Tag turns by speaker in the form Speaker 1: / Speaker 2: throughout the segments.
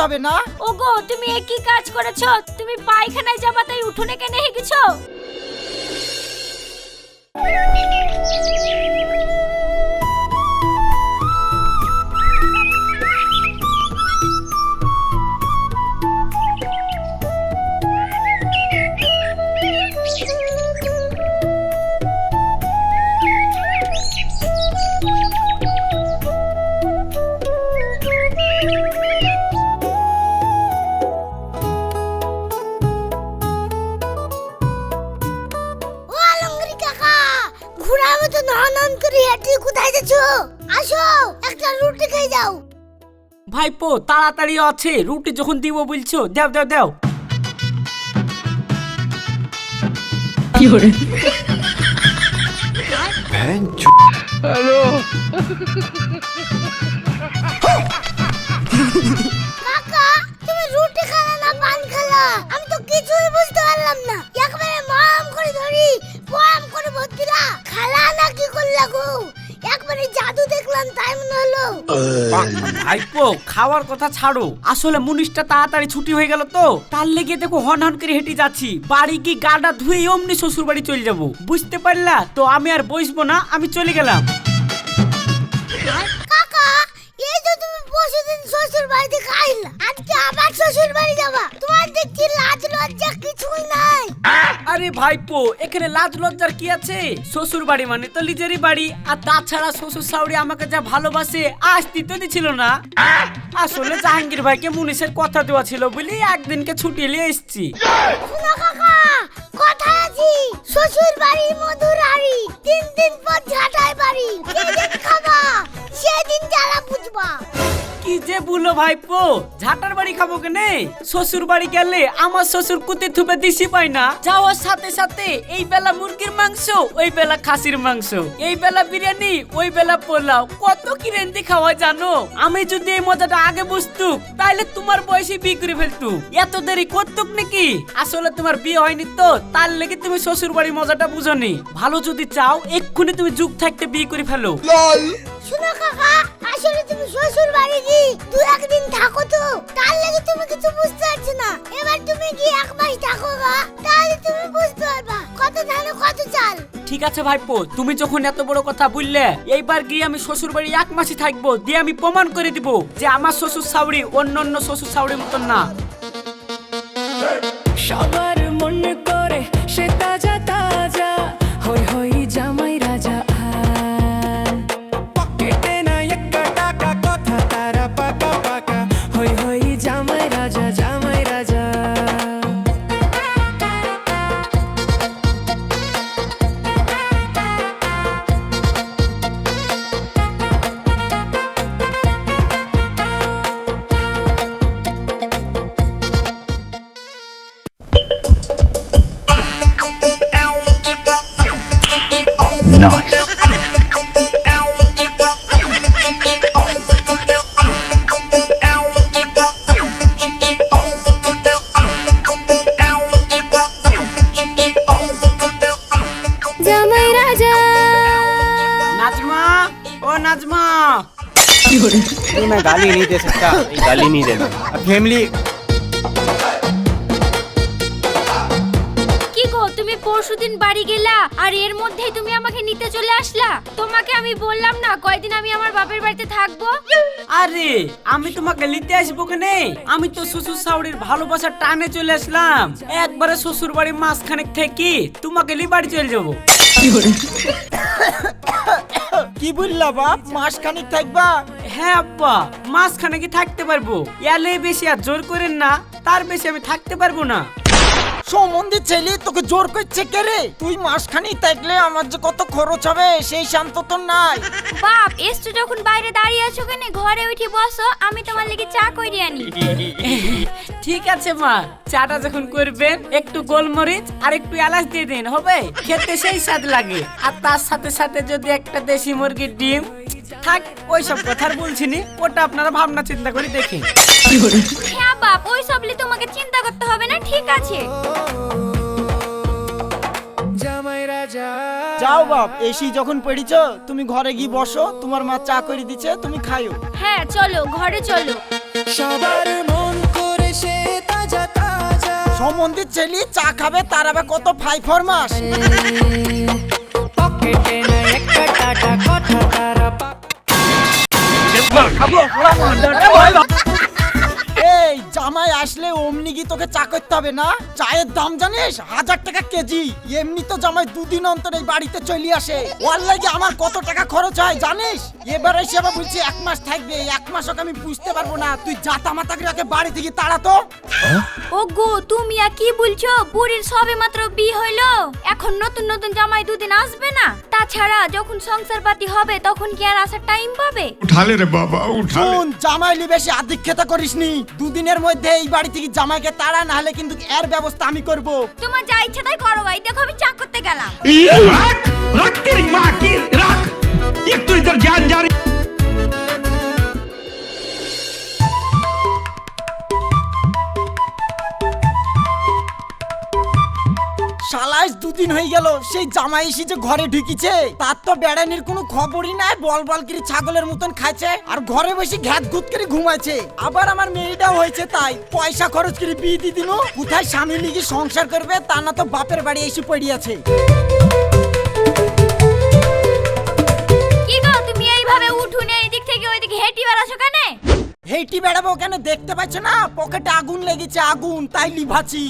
Speaker 1: হবে না?
Speaker 2: ওগো তুমি একই কাজ করেছ? তুমি পায়খানায় যাবা উঠোনে কেনে
Speaker 3: তাড়াতাড়ি আছে রুটি যখন দিব বলছো দেও দেও দেও।
Speaker 4: কাকা তুমি রুটি খালা না পান খালা? আমি তো কিছুই বুঝতে পারলাম না। একবারে মাম করে ধরি করে খালা না কি করলা গো? একবারে জাদু দেখলাম তাই মনে হলো।
Speaker 3: ভাইপো খাওয়ার কথা ছাড়ো। আসলে মুনিশটা তাড়াতাড়ি ছুটি হয়ে গেল তো। তার লেগে দেখো হন হন করে হেঁটে যাচ্ছি। বাড়ি কি গাডা ধুয়ে অমনি শ্বশুর বাড়ি চলে যাব? বুঝতে পারলা? তো আমি আর বসবো না আমি চলে গেলাম।
Speaker 4: তুমি বাড়িতে খাইলা আজকে আবার শ্বশুর বাড়ি যাবা। তোমার দেখছি লাজ লজ্জা কিছুই নাই।
Speaker 3: আরে ভাইপো এখানে লাজ লজ্জার কি আছে? শ্বশুর বাড়ি মানে তো নিজেরই বাড়ি আর তাছাড়া শ্বশুর শাশুড়ি আমাকে যা ভালোবাসে আসতে তো দিছিল না। আসলে জাহাঙ্গীর ভাইকে মুনিশের কথা দেওয়া ছিল বলে একদিনকে ছুটি নিয়ে এসছি।
Speaker 4: কাকা কথা আছি। শ্বশুর বাড়ি মধুর হাড়ি তিন দিন পর ঝাঁটাই বাড়ি। খাবা।
Speaker 3: কি যে বলো ভাইপো? ঝাটার বাড়ি খাব কেনে? শ্বশুর বাড়ি গেলে আমার শ্বশুর কুতে থুপে দিশি পায় না। যাওয়ার সাথে সাথে এই বেলা মুরগির মাংস, ওই বেলা খাসির মাংস, এই বেলা বিরিয়ানি, ওই বেলা পোলাও। কত কি রেন্দি খাওয়া জানো? আমি যদি এই মজাটা আগে বুঝতু তাহলে তোমার বয়সে বিয়ে করে ফেলতু এত দেরি করতুক নাকি? আসলে তোমার বিয়ে হয়নি তো, তার লেগে তুমি শ্বশুর বাড়ির মজাটা বুঝনি। ভালো যদি চাও, এক্ষুনি তুমি যুগ থাকতে বিয়ে করে ফেলো।
Speaker 4: শোনো কাকা আসলে তুমি শ্বশুর বাড়ি দু একদিন থাকো তো। তার লাগে তুমি কিছু বুঝতে পারছ না। এবার তুমি কি এক মাস থাকো গা তাহলে তুমি বুঝতে পারবা। কত ধানে কত চাল।
Speaker 3: ঠিক আছে ভাইপো তুমি যখন এত বড় কথা বললে এইবার গিয়ে আমি শ্বশুর বাড়ি এক মাসই থাকব দিয়ে আমি প্রমাণ করে দিব যে আমার শ্বশুর শাউরি অন্য অন্য শ্বশুর শাউরির মতন না।
Speaker 5: সবার
Speaker 3: ओ
Speaker 6: नजमा। मैं गाली नहीं दे सकता। गाली नहीं देना। फैमिली
Speaker 2: পরশুদিন বাড়ি গেলা আর এর মধ্যেই তুমি আমাকে নিতে চলে আসলা। তোমাকে আমি বললাম না কয়দিন আমি আমার বাপের বাড়িতে থাকব?
Speaker 3: আরে আমি তোমাকে নিতে আসব কেনে? আমি তো শ্বশুর শাউরির ভালোবাসার টানে চলে আসলাম। একবারে শ্বশুর বাড়ি মাঝখানে থেকে তোমাকে নিয়ে বাড়ি চলে যাব।
Speaker 1: কি বললা বাপ? মাসখানেক থাকবা?
Speaker 3: হ্যাঁ আব্বা মাঝখানে কি থাকতে পারব? এলে বেশি আর জোর করেন না তার বেশি আমি থাকতে পারব না।
Speaker 1: সম্বন্ধে ছেলে তোকে জোর করছে কে রে। তুই মাসখানিক থাকলে আমার যে কত খরচ হবে সেই শান্ত তো নাই।
Speaker 2: বাপ এসছো যখন বাইরে দাঁড়িয়ে আছো কেন? ঘরে উঠে বসো আমি তোমার লেগে চা কইরে আনি।
Speaker 3: ঠিক আছে মা। চাটা যখন করবেন একটু গোলমরিচ আর একটু এলাচ দিয়ে দিন হবে? খেতে সেই স্বাদ লাগে। আর তার সাথে সাথে যদি একটা দেশি মুরগির ডিম থাক ওই সব কথা আর বলছি নি। ওটা আপনারা ভাবনা চিন্তা করে দেখেন।
Speaker 2: হ্যাঁ বাপ ওই সবলি তোমাকে চিন্তা করতে হবে না ঠিক আছে।
Speaker 1: যাও বাপ এসি যখন পড়িছ তুমি ঘরে গিয়ে বসো তোমার মা চা করে দিচ্ছে তুমি খাইও।
Speaker 2: হ্যাঁ চলো ঘরে চলো।
Speaker 5: সবার মন করে সে তাজা তাজা।
Speaker 1: সম্বন্ধে ছেলে চা খাবে তার আবার কত ফাই ফরমাস
Speaker 5: পকেটে না একটা টাটা কথা তারা
Speaker 1: এই জামাই আসলে অমনি কি তোকে চা করতে হবে না? চায়ের দাম জানিস? হাজার টাকা কেজি। এমনি তো জামাই দুদিন অন্তর এই বাড়িতে চলে আসে। ওর লাগে আমার কত টাকা খরচ হয় জানিস? এবার সে আবার বলছি এক মাস থাকবে এক মাস ওকে আমি বুঝতে পারব না। তুই জাতা মাতা করে বাড়ি থেকে তাড়াতো
Speaker 2: হ্যাঁ? ওগো তুমি আর কি বলছো? বুড়ির সবে মাত্র বিয়ে হইল। এখন নতুন নতুন জামাই দুদিন আসবে না। তাছাড়া যখন সংসার পাতি হবে তখন কি আর আসার টাইম পাবে?
Speaker 7: উঠালে রে বাবা
Speaker 1: উঠালে। জামাই লিবেশি সে আদিক্ষেতা করিসনি। দুদিনের মধ্যে মধ্যে এই বাড়ি থেকে জামাইকে তাড়া না হলে কিন্তু এর ব্যবস্থা আমি করব।
Speaker 2: তোমার যা ইচ্ছে তাই করো ভাই দেখো আমি চাক করতে গেলাম।
Speaker 7: রাখ রাখ তেরি মা কি জান জারি।
Speaker 1: সালাস দুদিন হয়ে গেল, সেই জামাই এসে যে ঘরে ঢুকিছে, তার তো বেড়ানির কোনো খবরই নাই, বল বল করে ছাগলের মতন খাইছে আর ঘরে বসে ঘ্যাত ঘুত করে ঘুমাচ্ছে। আবার আমার মেয়েটাও হয়েছে তাই, পয়সা খরচ করে বিয়ে দিয়ে দিল, কোথায় স্বামী লিগে সংসার করবে, তা না তো বাপের বাড়ি এসে পড়িয়াছে।
Speaker 2: কি গো, তুমি এইভাবে উঠুনে এদিক থেকে ওইদিকে হেঁটি বেড়াছো কেন?
Speaker 1: হেইটি বেড়াবো কেন? দেখতে পাচ্ছ না? পকেটে আগুন লেগেছে, আগুন, তাই লিভাছি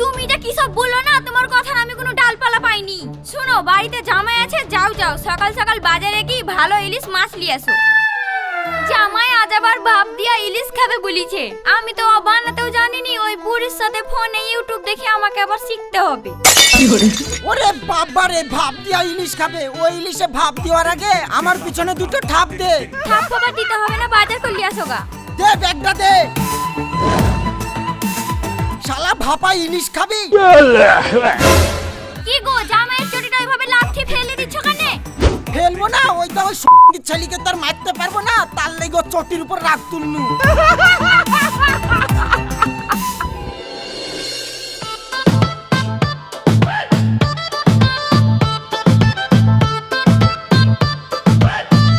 Speaker 2: তুমি এটা কি সব বলল না? তোমার কথার আমি কোনো ডালপালা পাইনি। শোনো, বাড়িতে জামাই আছে, যাও যাও। সকাল সকাল বাজারে কি ভালো ইলিশ মাছ নিয়ে আসো জামাই আজ আবার ভাব দিয়া ইলিশ খাবে বলিছে। আমি তো বানাতেও জানিনি ওই বুড়ির সাথে ফোনে ইউটিউব দেখে আমাকে আবার শিখতে হবে।
Speaker 1: ওরে বাবা রে ভাব দিয়া ইলিশ খাবে। ওই ইলিশে ভাব দেওয়ার আগে আমার পিছনে দুটো ঠাপ দে।
Speaker 2: থাপ খাবার দিতে হবে না বাজার করলি আসো গা।
Speaker 1: দে ব্যাগটা দে। শালা ভাপা ইলিশ খাবি?
Speaker 2: কি গো জামাইয়ের চটিটা ওইভাবে লাথি ফেলে দিচ্ছ কেন?
Speaker 1: ফেলব না ওই তো ওই ছেলেকে তার মারতে পারব না তার লেগে চটির উপর রাগ তুলনু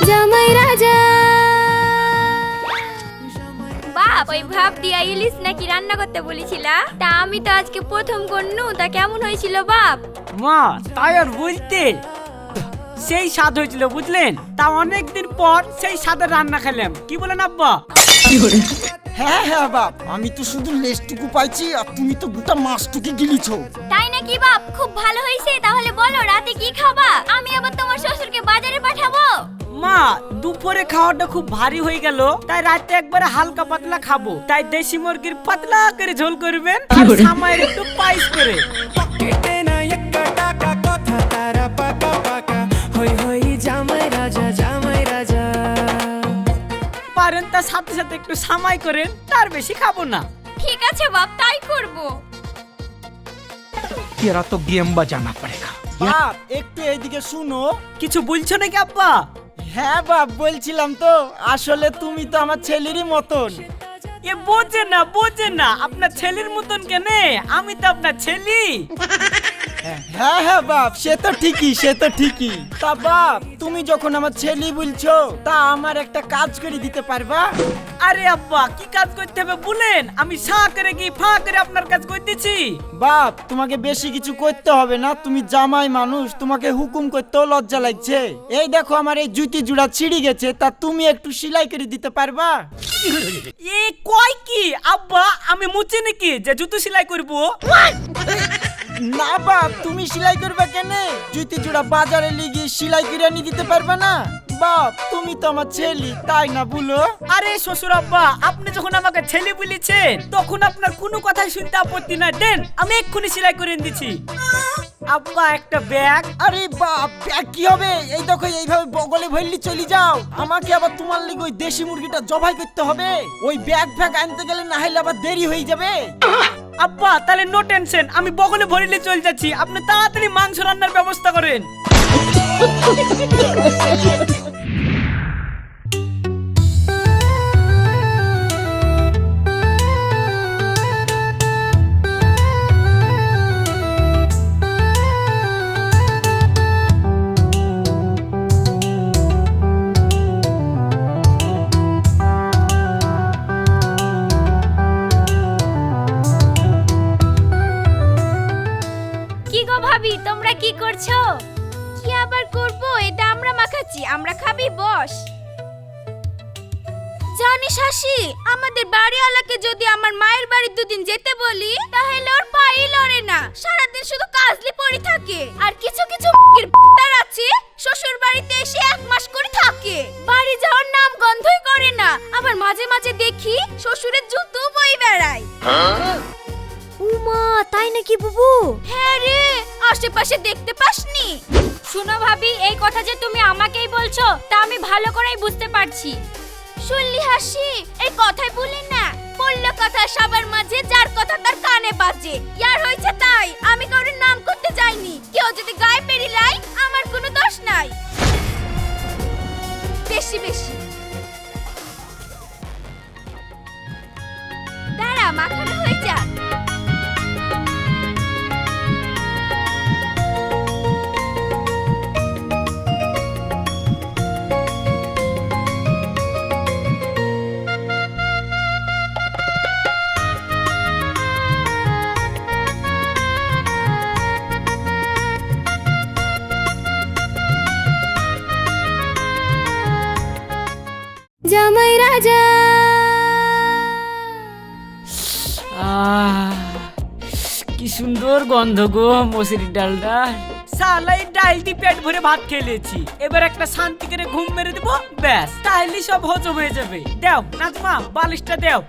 Speaker 2: জামাই রাজা। বাপ ওই ভাব দিয়া ইলিশ নাকি রান্না করতে বলেছিলা? তা আমি তো আজকে প্রথম করনু তা কেমন হয়েছিল বাপ?
Speaker 3: মা তাই আর বলতে। সেই স্বাদ হয়েছিল বুঝলেন? তা অনেকদিন পর সেই স্বাদের রান্না খেলাম। কি বলেন আব্বা?
Speaker 1: হ্যাঁ হ্যাঁ বাপ আমি তো শুধু লেজটুকু পাইছি আর তুমি তো গোটা মাছটুকু গিলিছো।
Speaker 2: তাই নাকি বাপ? খুব ভালো হয়েছে তাহলে বলো রাতে কি খাবা? আমি আবার তোমার শ্বশুরকে বাজারে পাঠাবো।
Speaker 3: মা দুপুরে খাওয়াটা খুব ভারী হয়ে গেল তাই রাতে একবারে হালকা পাতলা খাব। তাই দেশি মুরগির পাতলা করে ঝোল করবেন আর সামাইয়ের একটু পাইস করে। পারেন তার সাথে সাথে একটু সামাই করেন তার বেশি খাবো না
Speaker 2: ঠিক আছে বাপ তাই করব
Speaker 8: तेरा तो गेम बजाना पड़ेगा
Speaker 1: বাপ একটু এইদিকে শুনো
Speaker 3: কিছু বলছো নাকি আব্বা
Speaker 1: হ্যাঁ বাপ বলছিলাম তো আসলে তুমি তো আমার ছেলেরই মতন
Speaker 3: এ বোঝে না বোঝে না আপনার ছেলের মতন কেনে আমি তো আপনার ছেলি
Speaker 1: হ্যাঁ হ্যাঁ বাপ সে তো ঠিকই সে তো ঠিকই। তা বাপ তুমি যখন আমার ছেলে বলছো তা আমার একটা কাজ করে দিতে পারবা?
Speaker 3: আরে আব্বা কি কাজ করতে হবে বলেন? আমি সা করে কি ফা করে আপনার কাজ করে দিচ্ছি
Speaker 1: বাপ তোমাকে বেশি কিছু করতে হবে না তুমি জামাই মানুষ তোমাকে হুকুম করতেও লজ্জা লাগছে। এই দেখো আমার এই জুতি জুড়া ছিঁড়ি গেছে তা তুমি একটু সেলাই করে দিতে পারবা?
Speaker 3: এ কয় কি? আব্বা আমি মুচি নাকি যে জুতো সেলাই করব?
Speaker 1: না বাপ তুমি সেলাই করবে কেন? জুতি জুড়া বাজারে লিগিয়ে সেলাই করে দিতে পারবে না? বাপ তুমি তো আমার ছেলে তাই না বলো?
Speaker 3: আরে শ্বশুর আব্বা আপনি যখন আমাকে ছেলে বলেছেন তখন আপনার কোনো কথাই শুনতে আপত্তি না দেন আমি এক্ষুনি সেলাই করে দিচ্ছি। আব্বা একটা ব্যাগ।
Speaker 1: আরে বাপ ব্যাগ কি হবে? এই দেখো এইভাবে বগলে ভরলি চলে যাও। আমাকে আবার তোমার লিগে ওই দেশি মুরগিটা জবাই করতে হবে। ওই ব্যাগ ফ্যাগ আনতে গেলে না হলে আবার দেরি হয়ে যাবে।
Speaker 3: আব্বা, তাহলে নো টেনশন আমি বগলে ভরিলে চলে যাচ্ছি। আপনি তাড়াতাড়ি মাংস রান্নার ব্যবস্থা করেন।
Speaker 2: আমরা খাবি, বস। জানিস হাসি, আমাদের বাড়িওয়ালাকে যদি আমার মায়ের বাড়ি দুদিন যেতে বলি, তাহলে ওর পাই লড়ে না। সারাদিন শুধু কাজলি পড়ে থাকে। আর কিছু কিছু তার আছে, শ্বশুর বাড়িতে এসে এক মাস করে থাকে। বাড়ি যাওয়ার নাম গন্ধই করে না। আবার মাঝে মাঝে দেখি শ্বশুরের জুতো বই বেড়ায়। উমা তাই নাকি বুবু? হ্যাঁ রে, আশেপাশে দেখতে পাসনি। শোনো ভাবি, এই কথা যে তুমি আমাকেই বলছো, তা আমি ভালো করেই বুঝতে পারছি। শুনলি হাসি? এই কথাই বলি না বলল কথা সবার মাঝে, যার কথা তার কানে বাজে। ইয়ার হয়েছে তাই, আমি কারোর নাম করতে যাইনি। কেউ যদি গায়ে পেরিলাই আমার কোনো দোষ নাই। বেশি বেশি। দাঁড়া, মাখানো হয়ে যাক।
Speaker 3: গন্ধ গো, মসুরির ডালটা। সালাই ডাল দিয়ে পেট ভরে ভাত খেলেছি। এবার একটা শান্তি করে ঘুম মেরে ব্যাস। তাহলে সব হজম হয়ে যাবে। দেও, নাজমা, বালিশটা দেও।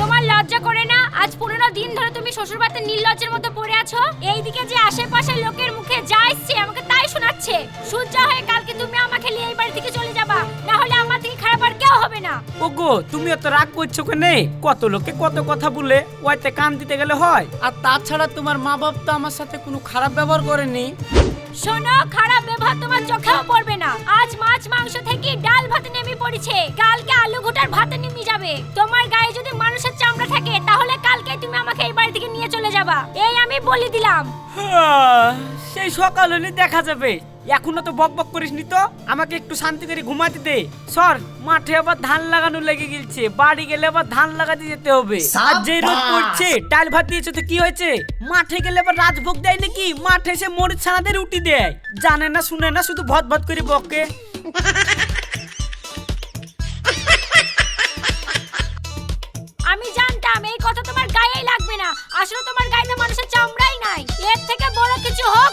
Speaker 2: তোমার লজ্জা করে না, আজ পনেরো দিন ধরে তুমি শ্বশুর বাড়িতে নির্লজ্জের মতো পড়ে আছো? এইদিকে যে আশেপাশের লোকের মুখে যা আমাকে তাই শোনাচ্ছে। সূর্য হয়ে কালকে তুমি আমাকে নিয়ে এই বাড়ি থেকে চলে যাবা না হলে খারাপ হবে না।
Speaker 3: ওগো তুমি এত রাগ করছ কেনে? কত লোকে কত কথা বলে ওইতে কান দিতে গেলে হয়। আর তাছাড়া তোমার মা বাপ তো আমার সাথে কোনো খারাপ ব্যবহার করেনি।
Speaker 2: শোনো খারাপ ব্যবহার তোমার চোখেও পড়বে না। আজ মাছ মাংস থেকে ডাল ভাতে নেমে পড়েছে। কালকে আলু ঘুটার ভাতে নেমে যাবে। তোমার গায়ে যদি মানুষের চামড়া থাকে তাহলে কালকে তুমি আমাকে এই বাড়ি থেকে নিয়ে চলে যাবা। এই আমি বলে দিলাম।
Speaker 3: আহ, সেই সকাল হলে দেখা যাবে। এখনও তো বক বক করিস নি তো? আমাকে একটু শান্তি করে ঘুমাতে দে। সর মাঠে আবার ধান লাগানো লেগে গেছে বাড়ি গেলে আবার ধান লাগাতে যেতে হবে। আর যে রোদ পড়ছে ডাল ভাত দিয়েছে তো কি হয়েছে? মাঠে গেলে আবার রাজভোগ দেয় নাকি? মাঠে এসে মরিচ ছানাদের রুটি দেয়। জানে না শুনে না শুধু ভত ভত করে বকে।
Speaker 2: আমি জানতাম এই কথা তোমার গায়েই লাগবে না। আসলে তোমার গায়ে মানুষের চামড়াই নাই। এর থেকে বড় কিছু হোক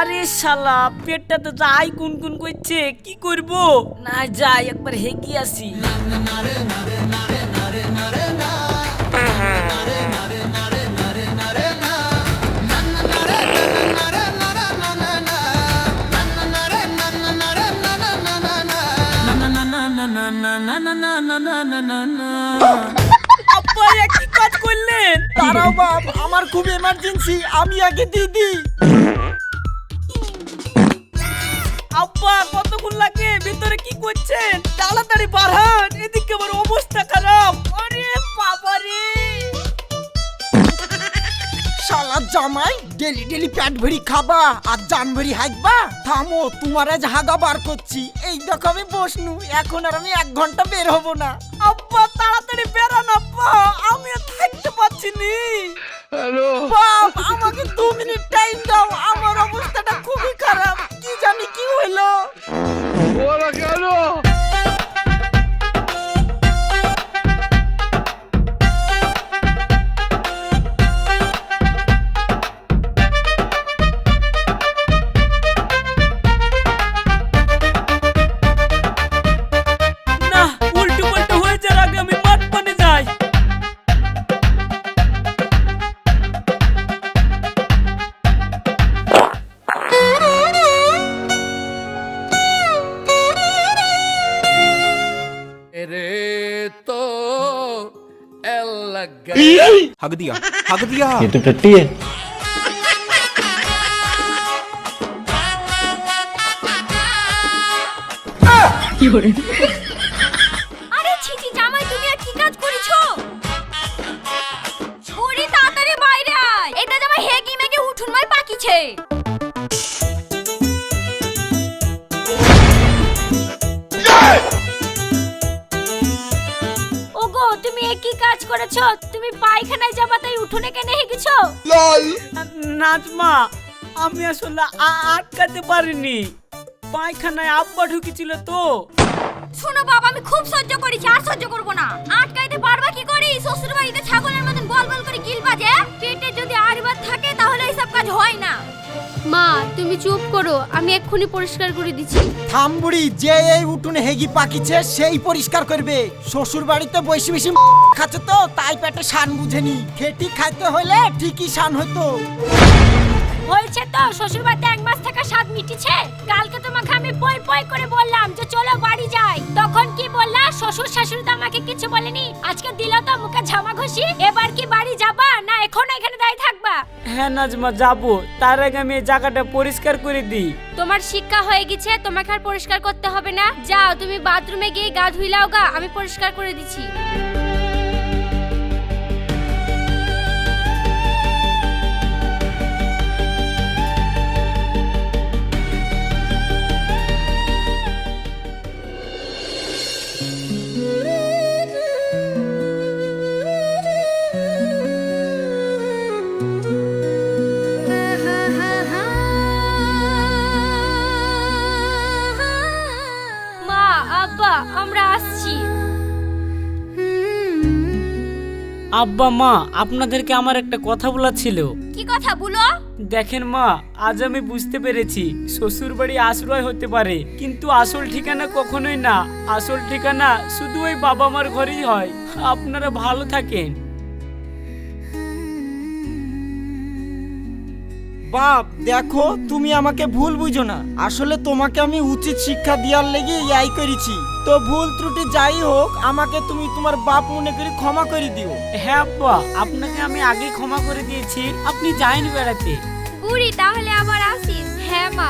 Speaker 3: আরে শালা, পেটটা তো যাই কুন কুন করছে, কি করব? না যাই, একবার হেঁকে আসি। কাজ করলেন?
Speaker 1: দাঁড়াও বাপ, আমার খুব এমার্জেন্সি আমি আগে দিদি
Speaker 3: আব্বা কতক্ষণ লাগে? ভিতরে কি করছেন? তাড়াতাড়ি বার হন। এদিকে আমার অবস্থা খারাপ। আরে বাবা রে!
Speaker 1: শালা জামাই ডেলি ডেলি পেট ভরি খাবা আর জান ভরি হাঁকবা। থামো তোমার আজ হাগা বার করছি। এই দেখো আমি বসনু এখন আর আমি এক ঘণ্টা বের হব না।
Speaker 3: আব্বা তাড়াতাড়ি বেরান আব্বা। আমি আর থাকতে পারছি নি।
Speaker 1: বাপ আমাকে দু মিনিট টাইম দাও আমার অবস্থাটা খুবই খারাপ। কি জানি কি হইল
Speaker 3: तो एल लग गई
Speaker 6: हक दिया हक दिया
Speaker 9: ये तो टट्टी है
Speaker 2: You're করেছ তুমি পায়খানায় যাবা তাই উঠোনে কেন হেগেছো? লাল।
Speaker 3: নাজমা আমি আসলে আ- আটকাতে পারিনি। পায়খানায় আব্বা ঢুকেছিল তো।
Speaker 2: শোনো বাবা আমি খুব সহ্য করেছি আর সহ্য করব না। আটকাইতে পারবা কি করি? শ্বশুর বাড়িতে ছাগলের মতন বল বল করে গিল বাজে পেটে যদি আরবার থাকে তাহলে এইসব কাজ হয় না।
Speaker 9: মা তুমি চুপ করো আমি এক্ষুনি পরিষ্কার করে দিচ্ছি।
Speaker 1: থামবুড়ি যে এই উঠোনে হেগি পাকিছে সেই পরিষ্কার করবে। শ্বশুর বাড়িতে বসে বেশি খাচ্ছে তো তাই পেটে শান বুঝেনি। খেটি খাইতে হলে ঠিকই শান হতো
Speaker 2: হয়েছে তো শ্বশুর বাড়িতে এক মাস থাকা স্বাদ মিটিছে? কালকে তোমাকে আমি পই পই করে বললাম যে চলো বাড়ি যাই। তখন কি বললা? শ্বশুর শাশুড়ি তো আমাকে কিছু বলেনি। আজকে দিল তো মুখে ঝামা ঘষি। এবার কি বাড়ি যাবা না এখন এখানে দাঁড়িয়ে থাকবা?
Speaker 3: হ্যাঁ নাজমা যাব। তার আগে আমি এই জায়গাটা পরিষ্কার করে দিই।
Speaker 9: তোমার শিক্ষা হয়ে গেছে তোমাকে আর পরিষ্কার করতে হবে না। যাও তুমি বাথরুমে গিয়ে গা ধুইলাও গা আমি পরিষ্কার করে দিচ্ছি।
Speaker 3: আব্বা মা আপনাদেরকে আমার একটা কথা বলা ছিল।
Speaker 2: কি কথা বলো?
Speaker 3: দেখেন মা আজ আমি বুঝতে পেরেছি শ্বশুর বাড়ি আশ্রয় হতে পারে কিন্তু আসল ঠিকানা কখনোই না। আসল ঠিকানা শুধু ওই বাবা মার ঘরেই হয়। আপনারা ভালো থাকেন।
Speaker 1: বাপ দেখো তুমি আমাকে ভুল বুঝো না। আসলে তোমাকে আমি উচিত শিক্ষা দেওয়ার লেগে ইয়াই করেছি। তো ভুল ত্রুটি যাই হোক আমাকে তুমি তোমার বাপ মনে করে ক্ষমা করে দিও।
Speaker 3: হ্যাঁ আব্বা আপনাকে আমি আগে ক্ষমা করে দিয়েছি। আপনি যাইন বেড়াতে।
Speaker 9: বুড়ি তাহলে আবার আসিস হ্যাঁ মা